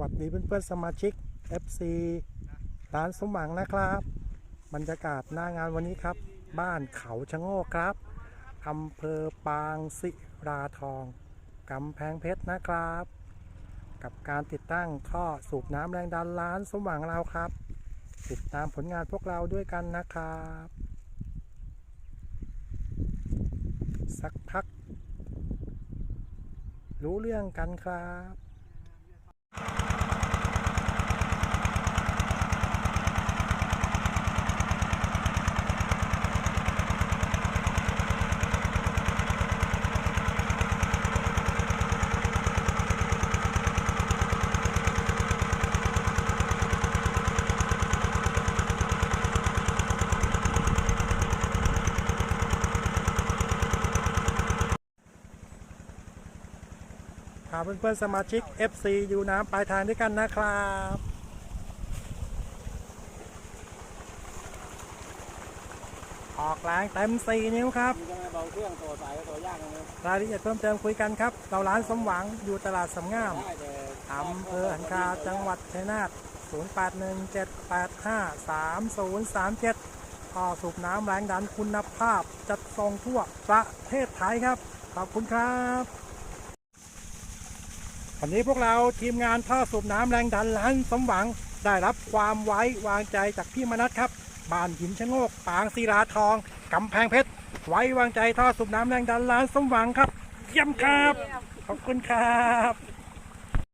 วัสดีเพื่อนๆสมาชิก FC ร้านสมหวังนะครับ บรรยากาศหน้างานวันนี้ครับ บ้านเขาชะโงกครับอำเภอปางศิราทองกำแพงเพชรนะครับ กับการติดตั้งท่อสูบน้ำแรงดันร้านสมหวังเราครับ ติดตามผลงานพวกเราด้วยกันนะครับ สักพัก รู้เรื่องกันครับ พาเพื่อนๆสมาชิก FC อยู่น้ำปลายทางด้วยกันนะครับออกแรงเต็ม 4 นิ้วครับมันจะไม่เบาเครื่องตัวสายกับตัวยากนะรายละเอียดเพิ่มเติมคุยกันครับเราร้านสมหวังอยู่ตลาดสำงามได้แต่อำเภอหันคาจังหวัดชัยนาท0817853037ท่อสูบน้ำแรงดันคุณภาพ จัดส่งทั่วประเทศไทยครับ ขอบคุณครับ วันนี้พวกเราทีมงานท่อสูบน้ำแรงดันล้านสมหวังได้รับความไว้วางใจจากพี่มนัทครับบ้านหินชะโงกปางศิลาทองกำแพงเพชรไว้วางใจท่อสูบน้ำแรงดันล้านสมหวังครับ เยี่ยมครับ ขอบคุณครับ